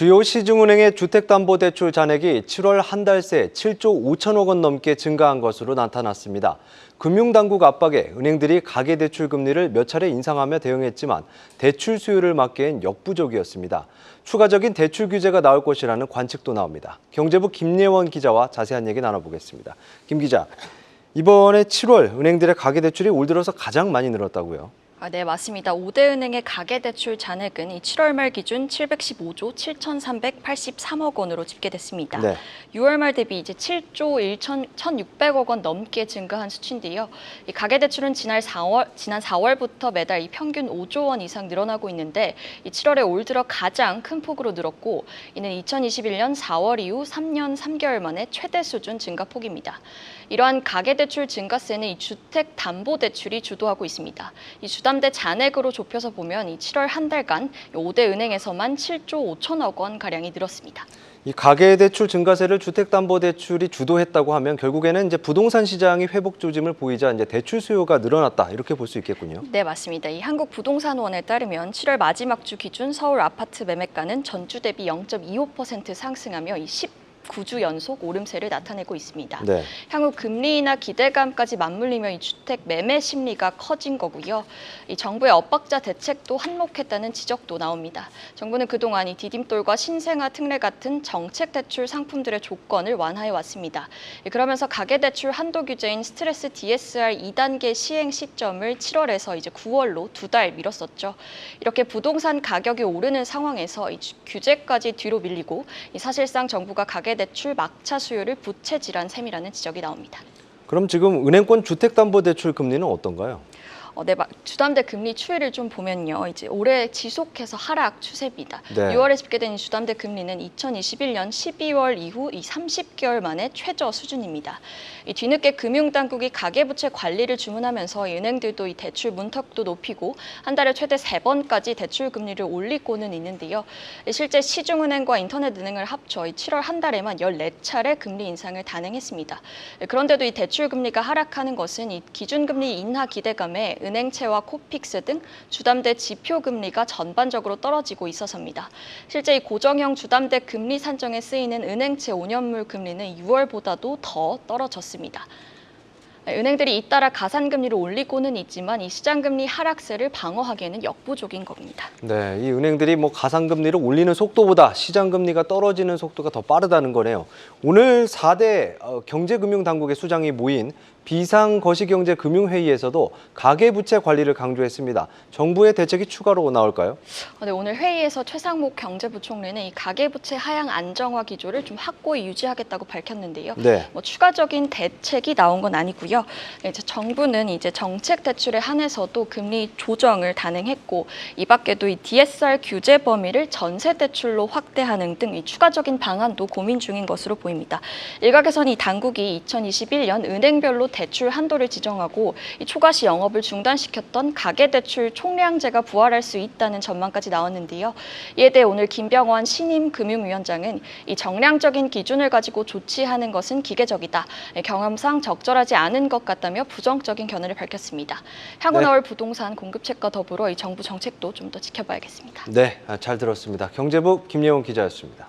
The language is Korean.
주요 시중은행의 주택담보대출 잔액이 7월 한 달 새 7조 5천억 원 넘게 증가한 것으로 나타났습니다. 금융당국 압박에 은행들이 가계대출 금리를 몇 차례 인상하며 대응했지만 대출 수요를 막기엔 역부족이었습니다. 추가적인 대출 규제가 나올 것이라는 관측도 나옵니다. 경제부 김예원 기자와 자세한 얘기 나눠보겠습니다. 김 기자, 이번에 7월 은행들의 가계대출이 올 들어서 가장 많이 늘었다고요? 아, 네, 맞습니다. 5대 은행의 가계대출 잔액은 이 7월 말 기준 715조 7,383억 원으로 집계됐습니다. 네. 6월 말 대비 이제 7조 1천, 1,600억 원 넘게 증가한 수치인데요. 이 가계대출은 지난 4월 지난 4월부터 매달 이 평균 5조 원 이상 늘어나고 있는데 이 7월에 올 들어 가장 큰 폭으로 늘었고 이는 2021년 4월 이후 3년 3개월 만에 최대 수준 증가 폭입니다. 이러한 가계대출 증가세는 이 주택담보대출이 주도하고 있습니다. 이 주담 대 잔액으로 좁혀서 보면 이 7월 한 달간 5대 은행에서만 7조 5천억 원 가량이 늘었습니다. 이 가계대출 증가세를 주택담보대출이 주도했다고 하면 결국에는 이제 부동산 시장이 회복 조짐을 보이자 이제 대출 수요가 늘어났다 이렇게 볼 수 있겠군요. 네, 맞습니다. 이 한국부동산원에 따르면 7월 마지막 주 기준 서울 아파트 매매가는 전주 대비 0.25% 상승하며 이 19주 연속 오름세를 나타내고 있습니다. 네. 향후 금리나 기대감까지 맞물리며 이 주택 매매 심리가 커진 거고요. 이 정부의 엇박자 대책도 한몫했다는 지적도 나옵니다. 정부는 그동안 이 디딤돌과 신생아 특례 같은 정책 대출 상품들의 조건을 완화해 왔습니다. 예, 그러면서 가계 대출 한도 규제인 스트레스 DSR 2단계 시행 시점을 7월에서 이제 9월로 두 달 미뤘었죠. 이렇게 부동산 가격이 오르는 상황에서 규제까지 뒤로 밀리고 이 사실상 정부가 가계 대출 막차 수요를 부채질한 셈이라는 지적이 나옵니다. 그럼 지금 은행권 주택담보대출 금리는 어떤가요? 어, 네, 마- 주담대 금리 추이를 좀 보면요. 이제 올해 지속해서 하락 추세입니다. 네. 6월에 집계된 이 주담대 금리는 2021년 12월 이후 이 30개월 만에 최저 수준입니다. 이 뒤늦게 금융당국이 가계부채 관리를 주문하면서 이 은행들도 이 대출 문턱도 높이고 한 달에 최대 세번까지 대출 금리를 올리고는 있는데요. 이 실제 시중은행과 인터넷은행을 합쳐 이 7월 한 달에만 14차례 금리 인상을 단행했습니다. 그런데도 이 대출 금리가 하락하는 것은 이 기준금리 인하 기대감에 은행채와 코픽스 등 주담대 지표 금리가 전반적으로 떨어지고 있어서입니다. 실제 이 고정형 주담대 금리 산정에 쓰이는 은행채 5년물 금리는 6월보다도 더 떨어졌습니다. 은행들이 잇따라 가산금리를 올리고는 있지만 이 시장금리 하락세를 방어하기에는 역부족인 겁니다. 네, 이 은행들이 뭐 가상금리를 올리는 속도보다 시장금리가 떨어지는 속도가 더 빠르다는 거네요. 오늘 4대 어, 경제금융당국의 수장이 모인 비상거시경제금융회의에서도 가계부채 관리를 강조했습니다. 정부의 대책이 추가로 나올까요? 어, 네, 오늘 회의에서 최상목 경제부총리는 이 가계부채 하향 안정화 기조를 좀 확고히 유지하겠다고 밝혔는데요. 네. 뭐 추가적인 대책이 나온 건 아니고요. 이제 정부는 이제 정책 대출에 한해서도 금리 조정을 단행했고 이 밖에도 이 DSR 규제 범위를 전세 대출로 확대하는 등 이 추가적인 방안도 고민 중인 것으로 보입니다. 일각에서는 이 당국이 2021년 은행별로 대출 한도를 지정하고 이 초과시 영업을 중단시켰던 가계대출 총량제가 부활할 수 있다는 전망까지 나왔는데요. 이에 대해 오늘 김병원 신임 금융위원장은 이 정량적인 기준을 가지고 조치하는 것은 기계적이다. 경험상 적절하지 않은 것 같다며 부정적인 견해를 밝혔습니다. 향후 네. 나올 부동산 공급책과 더불어 이 정부 정책도 좀 더 지켜봐야겠습니다. 네, 아, 잘 들었습니다. 경제부 김예원 기자였습니다.